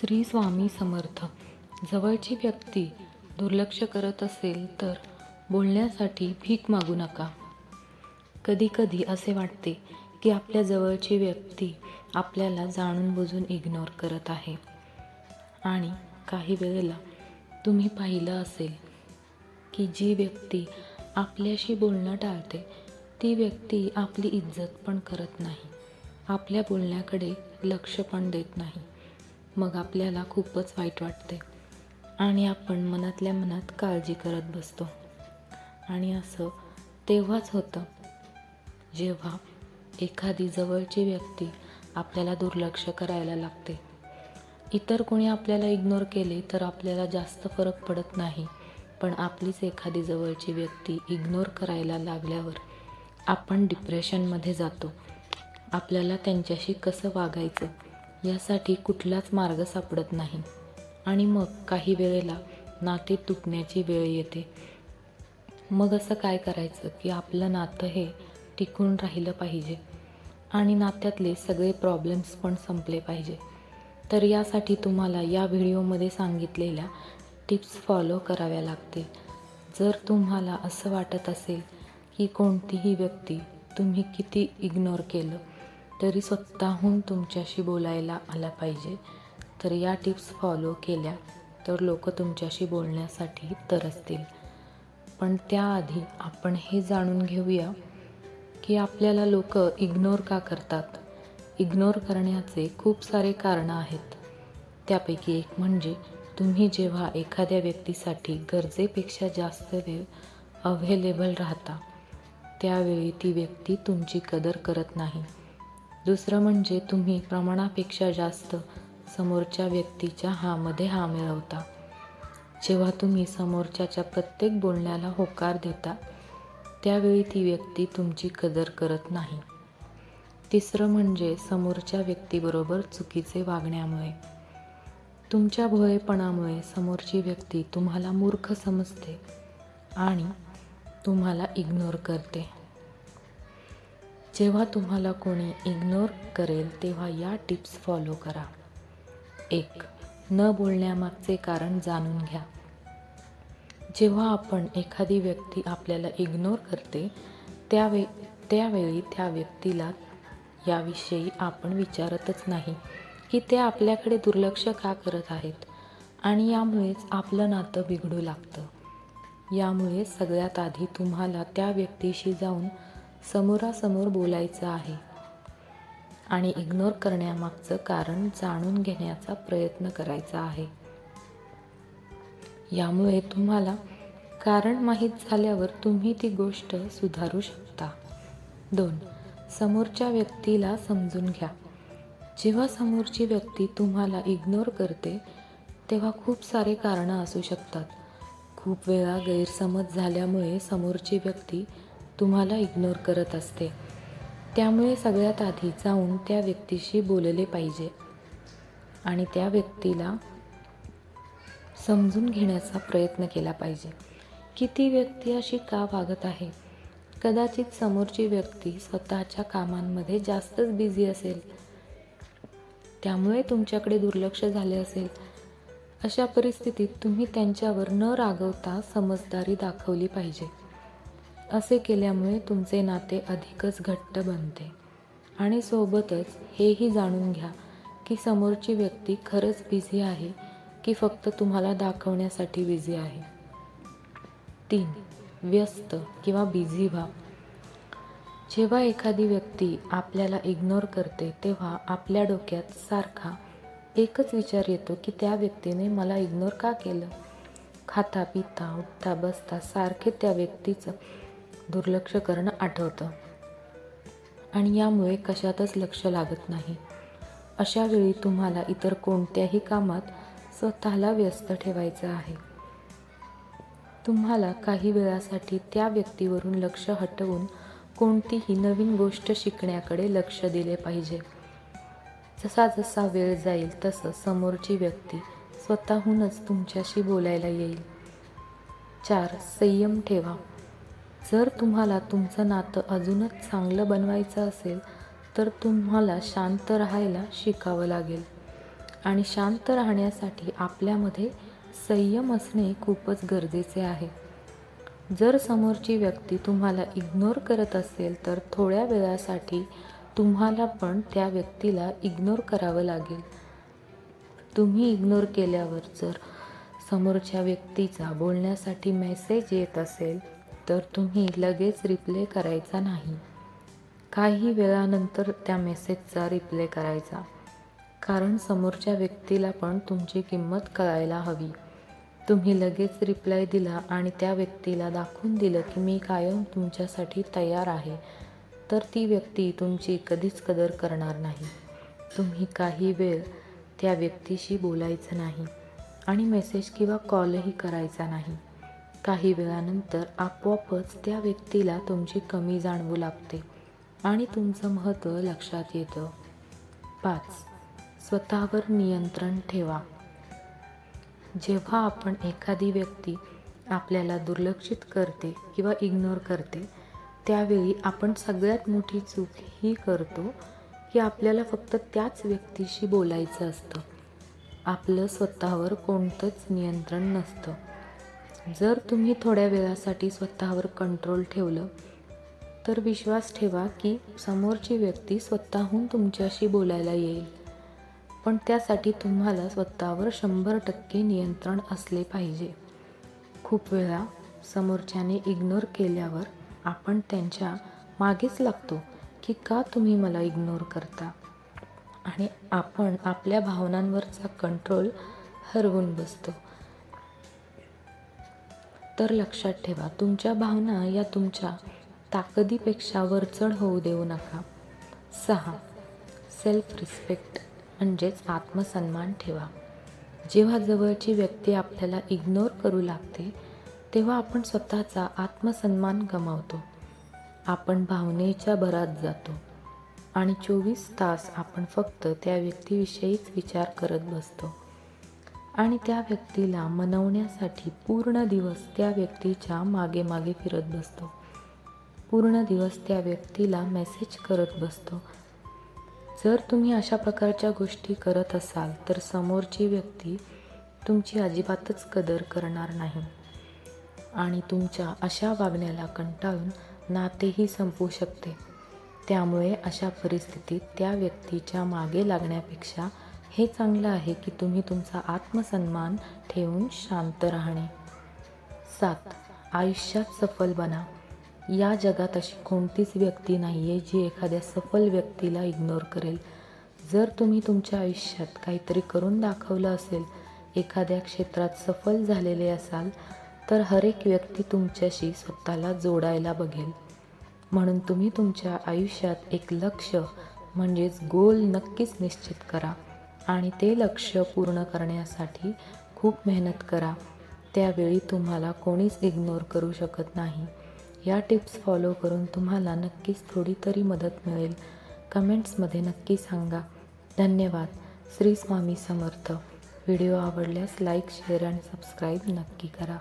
श्री स्वामी समर्थ. जवळची व्यक्ती दुर्लक्ष करत असेल तर बोलण्यासाठी भीक मागू नका. कधीकधी असे वाटते की आपल्या जवळची व्यक्ती आपल्याला जाणून बुजून इग्नोर करत आहे. आणि काही वेळेला तुम्ही पाहिलं असेल की जी व्यक्ती आपल्याशी बोलणं टाळते ती व्यक्ती आपली इज्जत पण करत नाही. आपल्या बोलण्याकडे लक्ष पण देत नाही. मग आपल्याला खूपच वाईट वाटते. आणि आपण मनातल्या मनात काळजी करत बसतो. आणि असं तेव्हाच होतं जेव्हा एखादी जवळची व्यक्ती आपल्याला दुर्लक्ष करायला लागते. इतर कोणी आपल्याला इग्नोर केले तर आपल्याला जास्त फरक पडत नाही. पण आपलीच एखादी जवळची व्यक्ती इग्नोर करायला लागल्यावर आपण डिप्रेशनमध्ये जातो. आपल्याला त्यांच्याशी कसं वागायचं? यासाठी कुठलाच मार्ग सापडत नाही. आणि मग काही वेळेला नाते तुटण्याची वेळ येते. मग असं काय करायचं की आपलं नातं हे टिकून राहिलं पाहिजे. आणि नात्यातले सगळे प्रॉब्लेम्स पण संपले पाहिजे. तर यासाठी तुम्हाला या व्हिडिओमध्ये सांगितलेल्या टिप्स फॉलो कराव्या लागतील. जर तुम्हाला असं वाटत असेल की कोणतीही व्यक्ती तुम्ही किती इग्नोर केलं तरी स्वतःहून तुमच्याशी बोलायला आला पाहिजे. तर या टिप्स फॉलो केल्या तर लोक तुमच्याशी बोलण्यासाठी तरसतील. पण त्याआधी आपण हे जाणून घेऊया की आपल्याला लोक इग्नोर का करतात? इग्नोर करण्याचे खूप सारे कारणं आहेत. त्यापैकी एक म्हणजे तुम्ही जेव्हा एखाद्या व्यक्तीसाठी गरजेपेक्षा जास्त वेळ अव्हेलेबल राहता त्यावेळी ती व्यक्ती तुमची कदर करत नाही. दुसरं म्हणजे तुम्ही प्रमाणापेक्षा जास्त समोरच्या व्यक्तीच्या हामध्ये हा मिळवता. जेव्हा तुम्ही समोरच्याच्या प्रत्येक बोलण्याला होकार देता त्यावेळी ती व्यक्ती तुमची कदर करत नाही. तिसरं म्हणजे समोरच्या व्यक्तीबरोबर चुकीचे वागण्यामुळे. तुमच्या भोळेपणामुळे समोरची व्यक्ती तुम्हाला मूर्ख समजते आणि तुम्हाला इग्नोर करते. जेव्हा तुम्हाला कोणी इग्नोर करेल तेव्हा या टिप्स फॉलो करा. एक न बोलण्यामागचे कारण जाणून घ्या. जेव्हा आपण एखादी व्यक्ती आपल्याला इग्नोर करते त्यावे त्यावेळी त्या व्यक्तीला याविषयी आपण विचारतच नाही की ते आपल्याकडे दुर्लक्ष का करत आहेत आणि यामुळेच आपलं नातं बिघडू लागतं. यामुळे सगळ्यात आधी तुम्हाला त्या व्यक्तीशी जाऊन समोरासमोर बोलायचं आहे आणि इग्नोर करण्यामागचं कारण जाणून घेण्याचा प्रयत्न करायचा आहे. यामुळे तुम्हाला कारण माहीत झाल्यावर तुम्ही ती गोष्ट सुधारू शकता. दोन समोरच्या व्यक्तीला समजून घ्या. जेव्हा समोरची व्यक्ती तुम्हाला इग्नोर करते तेव्हा खूप सारे कारणं असू शकतात. खूप वेळा गैरसमज झाल्यामुळे समोरची व्यक्ती तुम्हाला इग्नोर करत असते. त्यामुळे सगळ्यात आधी जाऊन त्या व्यक्तीशी बोलले पाहिजे. आणि त्या व्यक्तीला समजून घेण्याचा प्रयत्न केला पाहिजे. की ती व्यक्ती अशी का वागत आहे? कदाचित समोरची व्यक्ती स्वतःच्या कामांमध्ये जास्तच बिझी असेल. त्यामुळे तुमच्याकडे दुर्लक्ष झाले असेल. अशा परिस्थितीत तुम्ही त्यांच्यावर न रागवता समजदारी दाखवली पाहिजे. असे केल्यामुळे तुमचे नाते अधिकच घट्ट बनते. आणि सोबतच हेही जाणून घ्या की समोरची व्यक्ती खरंच बिझी आहे की फक्त तुम्हाला दाखवण्यासाठी बिझी आहे. तीन व्यस्त किंवा बिझी व्हा. जेव्हा एखादी व्यक्ती आपल्याला इग्नोर करते तेव्हा आपल्या डोक्यात सारखा एकच विचार येतो की त्या व्यक्तीने मला इग्नोर का केलं? खाता पिता उठता बसता सारखे त्या व्यक्तीचं दुर्लक्ष करणं आठवतं. आणि यामुळे कशातच लक्ष लागत नाही. अशा वेळी तुम्हाला इतर कोणत्याही कामात स्वतःला व्यस्त ठेवायचं आहे. तुम्हाला काही वेळासाठी त्या व्यक्तीवरून लक्ष हटवून कोणतीही नवीन गोष्ट शिकण्याकडे लक्ष दिले पाहिजे. जसा जसा वेळ जाईल तसं समोरची व्यक्ती स्वतःहूनच तुमच्याशी बोलायला येईल. चार संयम ठेवा. जर तुम्हाला तुमचं नातं अजूनच चांगलं बनवायचं असेल तर तुम्हाला शांत राहायला शिकावं लागेल. आणि शांत राहण्यासाठी आपल्यामध्ये संयम असणे खूपच गरजेचे आहे. जर समोरची व्यक्ती तुम्हाला इग्नोर करत असेल तर थोड्या वेळासाठी तुम्हाला पण त्या व्यक्तीला इग्नोर करावं लागेल. तुम्ही इग्नोर केल्यावर जर समोरच्या व्यक्तीचा बोलण्यासाठी मेसेज येत असेल तर तुम्ही लगेच रिप्ले करायचा नाही. काही वेळानंतर त्या मेसेजचा रिप्ले करायचा. कारण समोरच्या व्यक्तीला पण तुमची किंमत कळायला हवी. तुम्ही लगेच रिप्लाय दिला आणि त्या व्यक्तीला दाखवून दिलं की मी कायम तुमच्यासाठी तयार आहे. तर ती व्यक्ती तुमची कधीच कदर करणार नाही. तुम्ही काही वेळ त्या व्यक्तीशी बोलायचं नाही आणि मेसेज किंवा कॉलही करायचा नाही. काही वेळानंतर आपोआपच त्या व्यक्तीला तुमची कमी जाणवू लागते आणि तुमचं महत्त्व लक्षात येतं. पाच. स्वतःवर नियंत्रण ठेवा. जेव्हा आपण एखादी व्यक्ती आपल्याला दुर्लक्षित करते किंवा इग्नोर करते त्यावेळी आपण सगळ्यात मोठी चूक ही करतो की आपल्याला फक्त त्याच व्यक्तीशी बोलायचं असतं. आपलं स्वतःवर कोणतंच नियंत्रण नसतं. जर तुम्ही थोड्या वेळासाठी स्वतःवर कंट्रोल ठेवलं तर विश्वास ठेवा की समोरची व्यक्ती स्वतःहून तुमच्याशी बोलायला येईल. पण त्यासाठी तुम्हाला स्वतःवर शंभर टक्के नियंत्रण असले पाहिजे. खूप वेळा समोरच्याने इग्नोर केल्यावर आपण त्यांच्या मागेच लागतो की का तुम्ही मला इग्नोर करता? आणि आपण आपल्या भावनांवरचा कंट्रोल हरवून बसतो. तर लक्षात ठेवा तुमच्या भावना या तुमच्या ताकदीपेक्षा वरचढ होऊ देऊ नका. सहा सेल्फ रिस्पेक्ट म्हणजेच आत्मसन्मान ठेवा. जेव्हा जवळची व्यक्ती आपल्याला इग्नोर करू लागते तेव्हा आपण स्वतःचा आत्मसन्मान गमावतो. आपण भावनेच्या भरात जातो आणि चोवीस तास आपण फक्त त्या व्यक्तीविषयीच विचार करत बसतो. आणि त्या व्यक्तीला मनवण्यासाठी पूर्ण दिवस त्या व्यक्तीच्या मागे मागे फिरत बसतो. पूर्ण दिवस त्या व्यक्तीला मेसेज करत बसतो. जर तुम्ही अशा प्रकारच्या गोष्टी करत असाल तर समोरची व्यक्ती तुमची अजिबातच कदर करणार नाही. आणि तुमच्या अशा वागण्याला कंटाळून नातेही संपू शकते. त्यामुळे अशा परिस्थितीत त्या व्यक्तीच्या मागे लागण्यापेक्षा हे चांगलं आहे की तुम्ही तुमचा आत्मसन्मान ठेवून शांत राहणे. सात आयुष्यात सफल बना. या जगात अशी कोणतीच व्यक्ती नाही आहे जी एखाद्या सफल व्यक्तीला इग्नोर करेल. जर तुम्ही तुमच्या आयुष्यात काहीतरी करून दाखवलं असेल एखाद्या क्षेत्रात सफल झालेले असाल तर हरेक व्यक्ती तुमच्याशी स्वतःला जोडायला बघेल. म्हणून तुम्ही तुमच्या आयुष्यात एक लक्ष म्हणजेच गोल नक्कीच निश्चित करा. आणि ते लक्ष पूर्ण करण्यासाठी खूप मेहनत करा. त्यावेळी तुम्हाला कोणीच इग्नोर करू शकत नाही. या टिप्स फॉलो करून तुम्हाला नक्कीच थोडी तरी मदत मिळेल. कमेंट्समध्ये नक्की सांगा. धन्यवाद. श्री स्वामी समर्थ. व्हिडिओ आवडल्यास लाईक शेअर आणि सबस्क्राईब नक्की करा.